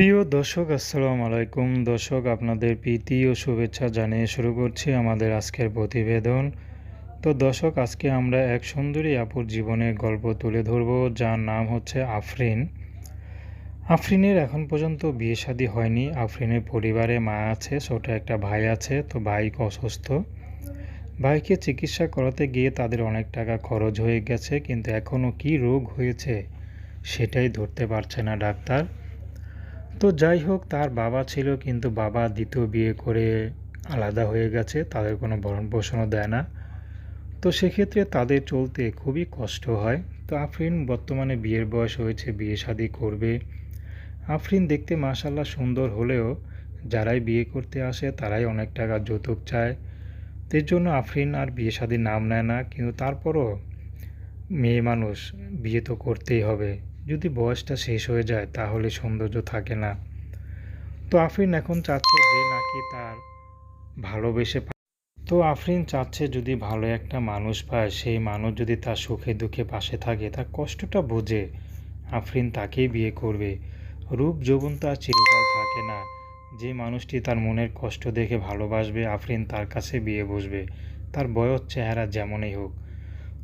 প্রিয় দর্শক, আসসালামু আলাইকুম। দর্শক, আপনাদের প্রীতি ও শুভেচ্ছা জানিয়ে শুরু করছি আমাদের আজকের প্রতিবেদন। তো দর্শক, আজকে আমরা এক সুন্দরী আপুর জীবনের গল্প তুলে ধরব, যার নাম হচ্ছে আফরিন। আফরিনের এখন পর্যন্ত বিয়ে শাদী হয়নি। আফরিনের পরিবারে মা আছে, ছোট একটা ভাই আছে, তো ভাই অসুস্থ। ভাইকে চিকিৎসা করাতে গিয়ে তাদের অনেক টাকা খরচ হয়ে গেছে, কিন্তু এখনও কি রোগ হয়েছে সেটাই ধরতে পারছে না ডাক্তার। তো যাই হোক, তার বাবা ছিল কিন্তু বাবা দ্বিতীয় বিয়ে করে আলাদা হয়ে গেছে, তাদের কোনো ভরণ পোষণও দেয় না। তো সেক্ষেত্রে তাদের চলতে খুবই কষ্ট হয়। তো আফরিন বর্তমানে বিয়ের বয়স হয়েছে, বিয়ে শাদি করবে। আফরিন দেখতে মাশাল্লাহ সুন্দর হলেও যারাই বিয়ে করতে আসে, তারাই অনেক টাকা যৌতুক চায়। এর জন্য আফরিন আর বিয়ে শাদির নাম নেয় না, কিন্তু তারপরও মেয়ে মানুষ বিয়ে তো করতেই হবে। যদি বয়সটা শেষ হয়ে যায়, তাহলে সৌন্দর্য থাকে না। তো আফরিন এখন চাচ্ছে যে নাকি তার ভালোবেসে তো আফরিন চাচ্ছে যদি ভালো একটা মানুষ পায়, সেই মানুষ যদি তার সুখে দুঃখে পাশে থাকে, তার কষ্টটা বোঝে আফরিন তাকেই বিয়ে করবে। রূপ যৌবন তো আর চিরকাল থাকে না। যে মানুষটি তার মনের কষ্ট দেখে ভালোবাসবে, আফরিন তার কাছে বিয়ে বসবে। তার বয়স, চেহারা যেমনই হোক।